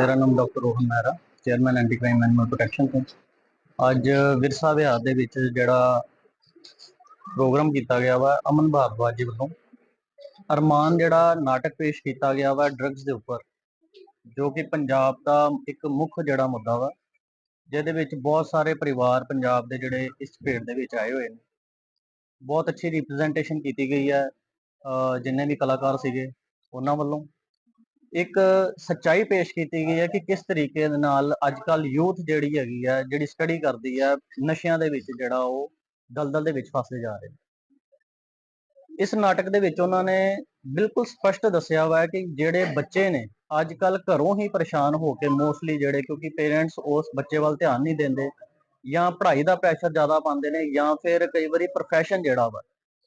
ਮੇਰਾ ਨਾਮ doctor Rohan Mehra chairman anti crime animal protection ਤੋਂ ਅੱਜ ਵਿਰਸਾ ਵਿਹਾਰ ਦੇ ਵਿੱਚ ਜਿਹੜਾ ਪ੍ਰੋਗਰਾਮ ਕੀਤਾ ਗਿਆ ਵਾ, ਅਮਨ ਭਾਰਦਵਾਜ ਜੀ ਵੱਲੋਂ। ਅਰਮਾਨ ਜਿਹੜਾ ਨਾਟਕ ਪੇਸ਼ ਕੀਤਾ ਗਿਆ ਵਾ ਡਰੱਗਸ ਦੇ ਉੱਪਰ, ਜੋ ਕਿ ਪੰਜਾਬ ਦਾ ਇੱਕ ਮੁੱਖ ਜਿਹੜਾ ਮੁੱਦਾ ਵਾ, ਜਿਹਦੇ ਵਿੱਚ ਬਹੁਤ ਸਾਰੇ ਪਰਿਵਾਰ ਪੰਜਾਬ ਦੇ ਜਿਹੜੇ ਇਸ ਭੇਡ ਦੇ ਵਿੱਚ ਆਏ ਹੋਏ ਨੇ। ਬਹੁਤ ਅੱਛੀ ਰਿਪਰੈਜ਼ੈਂਟੇਸ਼ਨ ਕੀਤੀ ਗਈ ਹੈ ਜਿੰਨੇ ਵੀ ਕਲਾਕਾਰ ਸੀਗੇ, ਉਹਨਾਂ ਵੱਲੋਂ। ਇੱਕ ਸੱਚਾਈ ਪੇਸ਼ ਕੀਤੀ ਗਈ ਹੈ ਕਿ ਕਿਸ ਤਰੀਕੇ ਦੇ ਨਾਲ ਅੱਜ ਕੱਲ ਯੂਥ ਜਿਹੜੀ ਹੈਗੀ ਆ, ਜਿਹੜੀ ਸਟੱਡੀ ਕਰਦੀ ਹੈ ਨਸ਼ਿਆਂ ਦੇ ਵਿੱਚ ਜਿਹੜਾ ਉਹ ਦਲਦਲ ਦੇ ਵਿੱਚ ਫਸਦੇ ਜਾ ਰਹੇ। ਨੇ ਇਸ ਨਾਟਕ ਦੇ ਵਿੱਚ ਉਹਨਾਂ ਨੇ ਬਿਲਕੁਲ ਸਪਸ਼ਟ ਦੱਸਿਆ ਹੋਇਆ ਹੈ ਕਿ ਜਿਹੜੇ ਬੱਚੇ ਨੇ ਅੱਜ ਕੱਲ ਘਰੋਂ ਹੀ ਪਰੇਸ਼ਾਨ ਹੋ ਕੇ ਮੋਸਟਲੀ ਜਿਹੜੇ ਕਿਉਂਕਿ ਪੇਰੈਂਟਸ ਉਸ ਬੱਚੇ ਵੱਲ ਧਿਆਨ ਨਹੀਂ ਦਿੰਦੇ, ਜਾਂ ਪੜ੍ਹਾਈ ਦਾ ਪ੍ਰੈਸ਼ਰ ਜ਼ਿਆਦਾ ਪਾਉਂਦੇ ਨੇ, ਜਾਂ ਫਿਰ ਕਈ ਵਾਰੀ ਪ੍ਰੋਫੈਸ਼ਨ ਜਿਹੜਾ ਵਾ।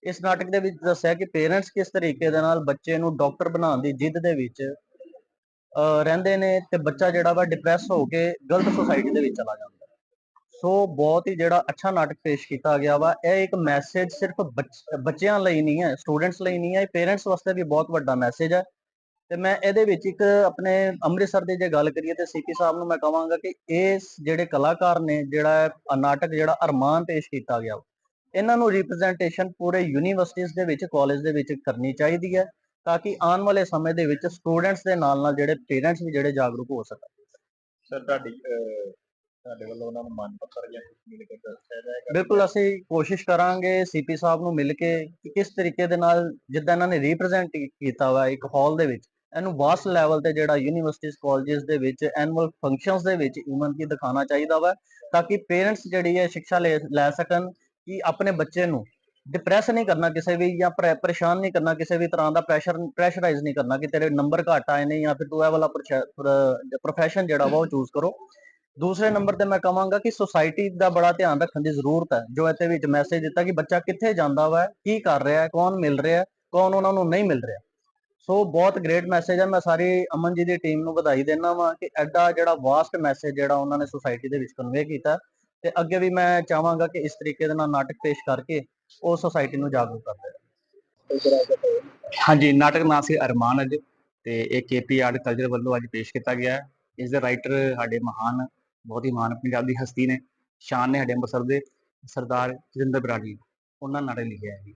ਇਸ ਨਾਟਕ ਦੇ ਵਿੱਚ ਦੱਸਿਆ ਕਿ ਪੇਰੈਂਟਸ ਕਿਸ ਤਰੀਕੇ ਦੇ ਨਾਲ ਬੱਚੇ ਨੂੰ ਡਾਕਟਰ ਬਣਾਉਣ ਦੀ ਜਿੱਦ ਦੇ ਵਿੱਚ ਰਹਿੰਦੇ ਨੇ ਤੇ ਬੱਚਾ ਜਿਹੜਾ ਵਾ ਡਿਪਰੈਸ ਹੋ ਕੇ ਗਲਤ ਸੁਸਾਇਟੀ ਦੇ ਵਿੱਚ ਚਲਾ ਜਾਂਦਾ। ਸੋ ਬਹੁਤ ਹੀ ਜਿਹੜਾ ਅੱਛਾ ਨਾਟਕ ਪੇਸ਼ ਕੀਤਾ ਗਿਆ ਵਾ, ਇਹ ਇੱਕ ਮੈਸੇਜ ਸਿਰਫ ਬੱਚ- ਬੱਚਿਆਂ ਲਈ ਨਹੀਂ ਹੈ ਸਟੂਡੈਂਟਸ ਲਈ ਨਹੀਂ ਹੈ, ਇਹ ਪੇਰੈਂਟਸ ਵਾਸਤੇ ਵੀ ਬਹੁਤ ਵੱਡਾ ਮੈਸੇਜ ਹੈ। ਤੇ ਮੈਂ ਇਹਦੇ ਵਿੱਚ ਇੱਕ ਆਪਣੇ ਅੰਮ੍ਰਿਤਸਰ ਦੀ ਜੇ ਗੱਲ ਕਰੀਏ ਤੇ ਸੀਪੀ ਸਾਹਿਬ ਨੂੰ ਮੈਂ ਕਹਾਂਗਾ ਕਿ ਇਸ ਜਿਹੜੇ ਕਲਾਕਾਰ ਨੇ, ਜਿਹੜਾ ਨਾਟਕ ਜਿਹੜਾ ਅਰਮਾਨ ਪੇਸ਼ ਕੀਤਾ ਗਿਆ ਇਹਨਾਂ ਨੂੰ ਰਿਪਰੈਜ਼ੈਂਟੇਸ਼ਨ ਪੂਰੇ ਯੂਨੀਵਰਸਿਟੀਜ਼ ਦੇ ਵਿੱਚ ਕਾਲਜ ਦੇ ਵਿੱਚ ਕਰਨੀ ਚਾਹੀਦੀ ਹੈ। ਤਾਂ ਕਿ ਆਉਣ ਵਾਲੇ ਸਮੇਂ ਦੇ ਵਿੱਚ ਸਟੂਡੈਂਟਸ ਦੇ ਨਾਲ ਨਾਲ ਜਿਹੜੇ ਪੇਰੈਂਟਸ ਵੀ ਜਿਹੜੇ ਜਾਗਰੂਕ ਹੋ ਸਕਣ। ਸਰ ਤੁਹਾਡੀ ਤੁਹਾਡੇ ਵੱਲੋਂ ਉਹਨਾਂ ਨੂੰ ਮੰਨ ਪੱਤਰ ਜਾਂ ਕੁਝ ਮਿਲ ਕੇ ਦੱਸਿਆ ਜਾਏਗਾ? ਬਿਲਕੁਲ ਅਸੀਂ ਕੋਸ਼ਿਸ਼ ਕਰਾਂਗੇ ਸੀਪੀ ਸਾਹਿਬ ਨੂੰ ਮਿਲ ਕੇ ਕਿ ਕਿਸ ਤਰੀਕੇ ਦੇ ਨਾਲ ਜਿੱਦਾਂ ਇਹਨਾਂ ਨੇ ਰਿਪਰੈਜ਼ੈਂਟ ਕੀਤਾ ਵਾ ਇੱਕ ਹਾਲ ਦੇ ਵਿੱਚ। ਇਹਨੂੰ ਵਾਸਟ ਲੈਵਲ ਤੇ ਜਿਹੜਾ ਯੂਨੀਵਰਸਿਟੀਜ਼ ਕਾਲਜਸ ਦੇ ਵਿੱਚ ਐਨੂਅਲ ਫੰਕਸ਼ਨਸ ਦੇ ਵਿੱਚ ਇਵਨ ਕੀ ਦਿਖਾਉਣਾ ਚਾਹੀਦਾ ਵਾ ਤਾਂ ਕਿ ਪੇਰੈਂਟਸ ਜਿਹੜੀ ਹੈ ਸਿੱਖਿਆ ਲੈ ਸਕਣ ਕਿ ਆਪਣੇ ਬੱਚੇ ਨੂੰ ਡਿਪਰੈਸ ਨਹੀਂ ਕਰਨਾ ਕਿਸੇ ਵੀ ਜਾਂ ਪਰੇਸ਼ਾਨ ਨਹੀਂ ਕਰਨਾ ਕਿਸੇ ਵੀ ਤਰ੍ਹਾਂ ਦਾ ਪ੍ਰੈਸ਼ਰ ਪ੍ਰੈਸ਼ਰਾਈਜ਼ ਨਹੀਂ ਕਰਨਾ ਕਿ ਤੇਰੇ ਨੰਬਰ ਘੱਟ ਆਏ ਨੇ ਜਾਂ ਫਿਰ ਤੂੰ ਇਹ ਵਾਲਾ ਪ੍ਰੋਫੈਸ਼ਨ ਜਿਹੜਾ ਵਾ ਉਹ ਚੂਜ਼ ਕਰੋ। ਦੂਸਰੇ ਨੰਬਰ ਤੇ ਮੈਂ ਕਹਾਂਗਾ ਕਿ ਸੁਸਾਇਟੀ ਦਾ ਬੜਾ ਧਿਆਨ ਰੱਖਣ ਦੀ ਜ਼ਰੂਰਤ ਹੈ। ਜੋ ਇੱਥੇ ਵਿੱਚ ਮੈਸੇਜ ਦਿੱਤਾ ਕਿ ਬੱਚਾ ਕਿੱਥੇ ਜਾਂਦਾ ਵਾ, ਕੀ ਕਰ ਰਿਹਾ ਹੈ, ਕੌਣ ਮਿਲ ਰਿਹਾ ਹੈ, ਕੌਣ ਉਹਨਾਂ ਨੂੰ ਨਹੀਂ ਮਿਲ ਰਿਹਾ। ਸੋ ਬਹੁਤ ਗ੍ਰੇਟ ਮੈਸੇਜ ਹੈ। ਮੈਂ ਸਾਰੀ ਅਮਨ ਜੀ ਦੀ ਟੀਮ ਨੂੰ ਵਧਾਈ ਦਿੰਦਾ ਵਾਂ ਕਿ ਐਡਾ ਜਿਹੜਾ ਵਾਸਟ ਮੈਸੇਜ ਜਿਹੜਾ ਉਹਨਾਂ ਨੇ ਸੁਸਾਇਟੀ ਦੇ ਵਿੱਚ ਕਨਵੇ ਕੀਤਾ। ਤੇ ਅੱਗੇ ਵੀ ਮੈਂ ਚਾਹਾਂਗਾ ਕਿ ਇਸ ਤਰੀਕੇ ਦੇ ਨਾਲ ਨਾਟਕ ਪੇਸ਼ ਕਰਕੇ ਉਹ ਸੁਸਾਇਟੀ ਨੂੰ ਜਾਗਰੂਕ ਕਰਦੇ ਹਾਂਜੀ ਨਾਟਕ ਨਾਂ ਸੀ ਅਰਮਾਨ ਅੱਜ ਤੇ ਇਹ ਕੇਪੀ ਆਰਟ ਕਲਚਰ ਵੱਲੋਂ ਅੱਜ ਪੇਸ਼ ਕੀਤਾ ਗਿਆ। ਹੈ ਇਸ ਦੇ ਰਾਈਟਰ ਸਾਡੇ ਮਹਾਨ ਬਹੁਤ ਹੀ ਮਹਾਨ ਪੰਜਾਬ ਦੀ ਹਸਤੀ ਨੇ ਸ਼ਾਨ ਨੇ ਸਾਡੇ ਅੰਮ੍ਰਿਤਸਰ ਦੇ ਸਰਦਾਰ ਜਤਿੰਦਰ ਬਰਾੜੀ ਉਹਨਾਂ ਨਾਟਕ ਲਿਖਿਆ ਹੈ ਜੀ।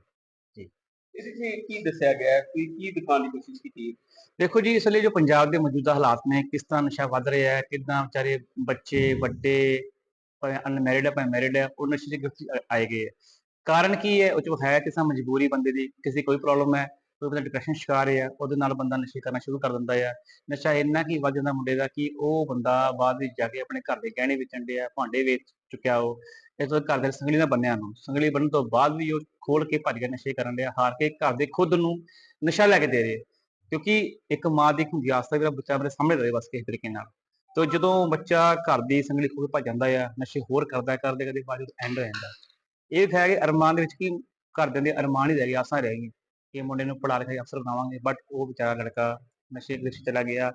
ਇਹਦੇ 'ਚ ਕੀ ਦੱਸਿਆ ਗਿਆ ਹੈ? ਕੋਈ ਕੀ ਦਿਖਾਉਣ ਦੀ ਕੋਸ਼ਿਸ਼ ਕੀਤੀ ਦੇਖੋ ਜੀ ਇਸ ਲਈ ਜੋ ਪੰਜਾਬ ਦੇ ਮੌਜੂਦਾ ਹਾਲਾਤ ਨੇ ਕਿਸ ਤਰ੍ਹਾਂ ਨਸ਼ਾ ਵੱਧ ਰਿਹਾ ਹੈ ਕਿੱਦਾਂ ਵਿਚਾਰੇ ਬੱਚੇ ਵੱਡੇ ਅਨਮੈਰਿਡ ਹੈ ਭਾਵੇਂ ਮੈਰਿਡ ਹੈ ਉਹ ਨਸ਼ੇ 'ਚ ਗ੍ਰਿਫਤ ਆਏ ਗਏ ਹੈ ਕਾਰਨ ਕੀ ਹੈ? ਉਹ 'ਚ ਹੈ ਕਿਸੇ ਮਜਬੂਰੀ ਬੰਦੇ ਦੀ, ਕਿਸੇ ਕੋਈ ਪ੍ਰੋਬਲਮ ਹੈ, ਕੋਈ ਬੰਦਾ ਡਿਪਰੈਸ਼ਨ ਸ਼ਿਕਾਰ ਹੈ ਉਹਦੇ ਨਾਲ ਬੰਦਾ ਨਸ਼ੇ ਕਰਨਾ ਸ਼ੁਰੂ ਕਰ ਦਿੰਦਾ ਹੈ ਨਸ਼ਾ ਇੰਨਾ ਕੀ ਵੱਧ ਜਾਂਦਾ ਮੁੰਡੇ ਦਾ ਕਿ ਉਹ ਬੰਦਾ ਬਾਅਦ ਵਿੱਚ ਜਾ ਕੇ ਆਪਣੇ ਘਰ ਦੇ ਗਹਿਣੇ ਵੇਚਣ ਡਿਆ, ਭਾਂਡੇ ਵੇਚ ਚੁੱਕਿਆ ਉਹ। ਇਸ ਤੋਂ ਘਰ ਦੇ ਸੰਗਲੀ ਨਾਲ ਬੰਨਿਆ ਨੂੰ ਸੰਗਲੀ ਬੰਨਣ ਤੋਂ ਬਾਅਦ ਵੀ ਉਹ ਖੋਲ ਕੇ ਭੱਜ ਗਿਆ ਨਸ਼ੇ ਕਰਨ ਡਿਆ, ਹਾਰ ਕੇ ਘਰ ਦੇ ਖੁਦ ਨੂੰ ਨਸ਼ਾ ਲੈ ਕੇ ਦੇ ਰਹੇ। ਕਿਉਂਕਿ ਇੱਕ ਮਾਂ ਦੀ ਇੱਕ ਹੁੰਦੀ ਆਸ ਹੈ ਬੱਚਾ ਆਪਣੇ ਸਾਹਮਣੇ ਰਹੇ ਬਸ ਕਿਸੇ ਤਰੀਕੇ ਨਾਲ। ਤੋ ਜਦੋਂ ਬੱਚਾ ਘਰ ਦੀ ਸੰਗਲੀ ਖੋਲ ਭੱਜ ਜਾਂਦਾ ਆ, ਨਸ਼ੇ ਹੋਰ ਕਰਦਾ ਕਰਦੇ ਕਰਦੇ ਬਾਅਦ ਐਂਡ ਹੋ ਜਾਂਦਾ। ਇਹ ਹੈ ਕਿ ਅਰਮਾਨ ਦੇ ਵਿੱਚ ਕੀ ਘਰਦਿਆਂ ਦੇ ਅਰਮਾਨ ਹੀ ਰਹਿ ਗਏ ਆਸਾਂ ਰਹਿ ਗਈਆਂ। ਕਿ ਮੁੰਡੇ ਨੂੰ ਪੜ੍ਹਾ ਲਿਖਾ ਕੇ ਅਫਸਰ ਬਣਾਵਾਂਗੇ ਬਟ ਉਹ ਵਿਚਾਰਾ ਲੜਕਾ ਨਸ਼ੇ ਦੇ ਵਿੱਚ ਚਲਾ ਗਿਆ।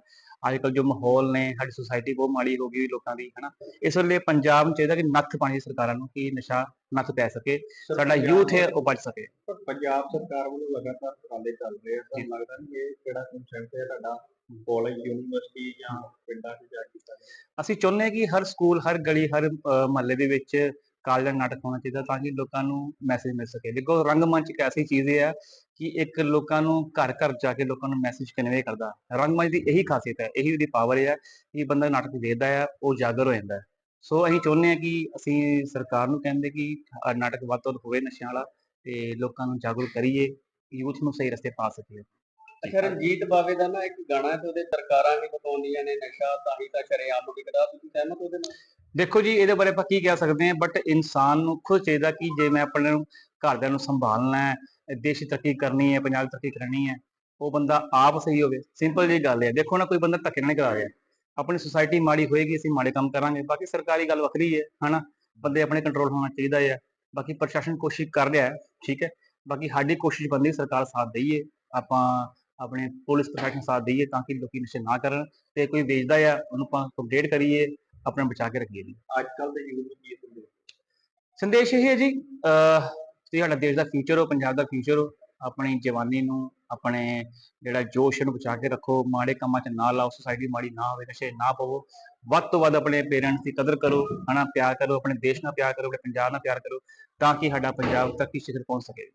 ਅੱਜ ਕੱਲ ਜੋ ਮਾਹੌਲ ਨੇ ਸਾਡੀ ਸੁਸਾਇਟੀ ਬਹੁਤ ਮਾੜੀ ਹੋ ਗਈ ਲੋਕਾਂ ਦੀ ਹਨਾ। ਇਸ ਵੇਲੇ ਪੰਜਾਬ ਨੂੰ ਚਾਹੀਦਾ ਕਿ ਨੱਥ ਪਾਣੀ ਸਰਕਾਰਾਂ ਨੂੰ ਕਿ ਨਸ਼ਾ ਨੱਥ ਪੈ ਸਕੇ ਸਾਡਾ ਯੂਥ ਹੈ ਉਹ ਬਚ ਸਕੇ। ਪੰਜਾਬ ਸਰਕਾਰ ਵੱਲੋਂ ਲਗਾਤਾਰ ਉਪਰਾਲੇ ਚੱਲ ਰਹੇ ਆ। ਤੁਹਾਨੂੰ ਲੱਗਦਾ ਨਹੀਂ ਇਹ ਜਿਹੜਾ ਕਨਸੈਪਟ ਹੈ ਤੁਹਾਡਾ ਕਾਲਜ ਯੂਨੀਵਰਸਿਟੀ ਜਾਂ ਪਿੰਡਾਂ 'ਚ ਜਾ ਕੇ? ਅਸੀਂ ਚਾਹੁੰਦੇ ਹਾਂ ਕਿ ਹਰ ਸਕੂਲ ਹਰ ਗਲੀ ਹਰ ਮਹੱਲੇ ਦੇ ਵਿੱਚ ਕਾਲਜ ਦਾ ਨਾਟਕ ਹੋਣਾ ਚਾਹੀਦਾ ਤਾਂ ਕਿ ਲੋਕਾਂ ਨੂੰ ਮੈਸੇਜ ਮਿਲ ਸਕੇ। ਦੇਖੋ, ਰੰਗਮੰਚ ਇੱਕ ਐਸੀ ਚੀਜ਼ ਹੈ ਕਿ ਇੱਕ ਲੋਕਾਂ ਨੂੰ ਘਰ ਘਰ ਜਾ ਕੇ ਲੋਕਾਂ ਨੂੰ ਮੈਸੇਜ ਕਨਵੇ ਕਰਦਾ। ਰੰਗਮੰਚ ਦੀ ਇਹੀ ਖਾਸੀਅਤ ਹੈ, ਇਹੀ ਉਹਦੀ ਪਾਵਰ ਹੈ ਕਿ ਬੰਦਾ ਨਾਟਕ ਦੇਖਦਾ ਹੈ ਉਹ ਜਾਗਰ ਹੋ ਜਾਂਦਾ। ਹੈ ਸੋ ਅਸੀਂ ਚਾਹੁੰਦੇ ਹਾਂ ਕਿ ਅਸੀਂ ਸਰਕਾਰ ਨੂੰ ਕਹਿੰਦੇ ਕਿ ਨਾਟਕ ਵੱਧ ਤੋਂ ਵੱਧ ਹੋਵੇ ਨਸ਼ਿਆਂ ਵਾਲਾ ਤੇ ਲੋਕਾਂ ਨੂੰ ਜਾਗਰੂਕ ਕਰੀਏ ਯੂਥ ਨੂੰ ਸਹੀ ਰਸਤੇ ਪਾ ਸਕੀਏ। ਅੱਛਾ ਰਣਜੀਤ ਬਾਵੇ ਦਾ ਨਾ ਇੱਕ ਗਾਣਾ ਹੈ ਤੇ ਉਹਦੇ ਸਰਕਾਰਾਂ ਵੀ ਬਤਾਉਂਦੀਆਂ ਨੇ ਨਸ਼ਾ ਤਾਂ ਹੀ ਤਾਂ ਸ਼ਰੇਆਮ ਵਿਕਦਾ। ਤੁਸੀਂ ਸਹਿਮਤ ਉਹਦੇ ਨਾਲ? ਦੇਖੋ ਜੀ, ਇਹਦੇ ਬਾਰੇ ਆਪਾਂ ਕੀ ਕਹਿ ਸਕਦੇ ਹਾਂ ਬਟ ਇਨਸਾਨ ਨੂੰ ਖੁਦ ਚਾਹੀਦਾ ਕਿ ਜੇ ਮੈਂ ਆਪਣੇ ਨੂੰ, ਘਰਦਿਆਂ ਨੂੰ ਸੰਭਾਲਣਾ ਹੈ ਦੇਸ਼ ਤਰੱਕੀ ਕਰਨੀ ਹੈ, ਪੰਜਾਬ ਤਰੱਕੀ ਕਰਨੀ ਹੈ, ਉਹ ਬੰਦਾ ਆਪ ਸਹੀ ਹੋਵੇ। ਸਿੰਪਲ ਜੀ ਗੱਲ ਹੈ। ਦੇਖੋ ਨਾ, ਕੋਈ ਬੰਦਾ ਧੱਕੇ ਨਾਲ ਕਰਾ ਰਿਹਾ। ਆਪਣੀ ਸੁਸਾਇਟੀ ਮਾੜੀ ਹੋਏਗੀ, ਅਸੀਂ ਮਾੜੇ ਕੰਮ ਕਰਾਂਗੇ। ਬਾਕੀ ਸਰਕਾਰੀ ਗੱਲ ਵੱਖਰੀ ਹੈ, ਹਨਾ? ਬੰਦੇ ਆਪਣੇ ਕੰਟਰੋਲ ਹੋਣਾ ਚਾਹੀਦਾ ਹੈ। ਬਾਕੀ ਪ੍ਰਸ਼ਾਸਨ ਕੋਸ਼ਿਸ਼ ਕਰ ਰਿਹਾ ਹੈ, ਠੀਕ ਹੈ? ਬਾਕੀ ਸਾਡੀ ਕੋਸ਼ਿਸ਼ ਬੰਦੀ ਸਰਕਾਰ ਸਾਥ ਦਈਏ। ਆਪਾਂ ਆਪਣੇ ਪੁਲਿਸ ਪ੍ਰਸ਼ਾਸਨ ਸਾਥ ਦਈਏ ਤਾਂ ਕਿ ਲੋਕੀ ਨਸ਼ੇ ਨਾ ਕਰਨ ਤੇ ਕੋਈ ਵੇਚਦਾ ਆ ਉਹਨੂੰ ਆਪਾਂ ਅਪਡੇਟ ਕਰੀਏ ਆਪਣਾ ਬਚਾ ਕੇ ਰੱਖੀਏ ਜੀ। ਅੱਜ ਕੱਲ ਦੇ ਯੂਥ ਕੀ ਸੰਦੇਸ਼ ਸੰਦੇਸ਼ ਇਹ ਹੈ ਜੀ ਅਹ ਤੁਸੀਂ ਸਾਡਾ ਦੇਸ਼ ਦਾ ਫਿਊਚਰ ਹੋ ਪੰਜਾਬ ਦਾ ਫਿਊਚਰ ਹੋ ਆਪਣੀ ਜਵਾਨੀ ਨੂੰ ਆਪਣੇ ਜਿਹੜਾ ਜੋਸ਼ ਨੂੰ ਬਚਾ ਕੇ ਰੱਖੋ ਮਾੜੇ ਕੰਮਾਂ 'ਚ ਨਾ ਲਾਓ ਸੁਸਾਇਟੀ ਮਾੜੀ ਨਾ ਹੋਵੇ ਨਸ਼ੇ ਨਾ ਪਵੋ ਵੱਧ ਤੋਂ ਵੱਧ ਆਪਣੇ ਪੇਰੈਂਟਸ ਦੀ ਕਦਰ ਕਰੋ ਹਨਾ ਪਿਆਰ ਕਰੋ ਆਪਣੇ ਦੇਸ਼ ਨਾਲ ਪਿਆਰ ਕਰੋ ਆਪਣੇ ਪੰਜਾਬ ਨਾਲ ਪਿਆਰ ਕਰੋ ਤਾਂ ਕਿ ਸਾਡਾ ਪੰਜਾਬ ਤੱਕ ਹੀ ਸਿਖਰ ਪਹੁੰਚ ਸਕੇ।